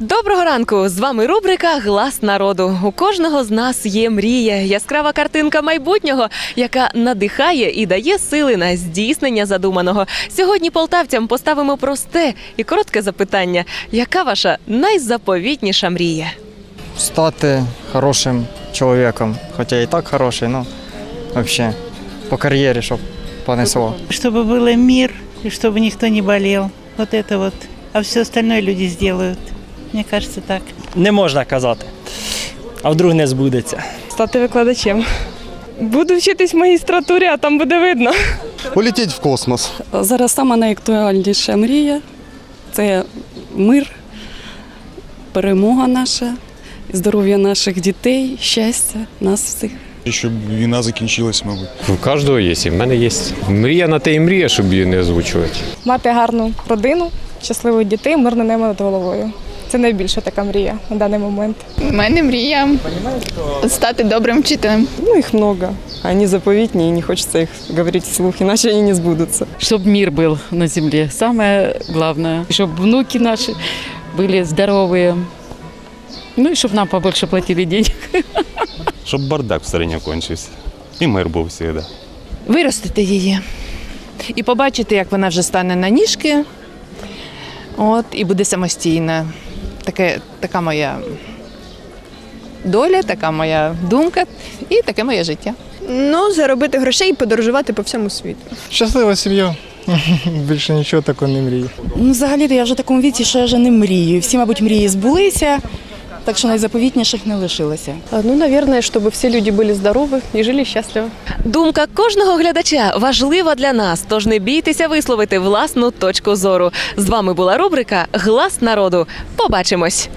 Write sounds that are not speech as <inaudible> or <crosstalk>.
Доброго ранку! З вами рубрика Глас народу. У кожного з нас є мрія, яскрава картинка майбутнього, яка надихає і дає сили на здійснення задуманого. Сьогодні полтавцям поставимо просте і коротке запитання: яка ваша найзаповітніша мрія? стати хорошим чоловіком. Хоча я і так хороший, ну взагалі по кар'єрі, щоб понесло. Чтобы был мир, и чтобы никто не болел. Вот это вот. А все остальное люди сделают. Мне кажется, так. не можна казати. А вдруг не збудеться. стати викладачем. Буду вчитись в магістратурі, а там буде видно. Полетіть в космос. Зараз сама найактуальніша мрія це мир, перемога наша, здоров'я наших дітей, щастя нас всіх. Щоб війна закінчилась, мабуть. У кожного є, і в мене є. Мрія на те і мрія, щоб її не озвучувати. Мати гарну родину, щасливих дітей, мирне небо над головою. Це найбільша така мрія на даний момент. У мене мрія стати добрим вчителем. Ну, их много. Они заповеднее, и не хочется их говорить вслух, иначе они не сбудутся. чтобы мир был на земле. Самое главное, чтобы внуки наши были здоровые. Ну и чтобы нам побольше платили денег. Щоб бардак в стороні кончився. І мир був завжди. виростити її і побачити, як вона вже стане на ніжки, от, і буде самостійна. Таке, така моя доля, така моя думка і таке моє життя. Ну, заробити грошей і подорожувати по всьому світу. Щаслива сім'я. <laughs> Більше нічого такого не мрію. Ну, взагалі, я вже в такому віці, що я вже не мрію. Всі, мабуть, мрії збулися, так що найзаповітніших не лишилося. Ну, наверное, щоб всі люди були здорові і жили щасливо. Думка кожного глядача важлива для нас, тож не бійтеся висловити власну точку зору. З вами була рубрика Глас народу. Побачимось!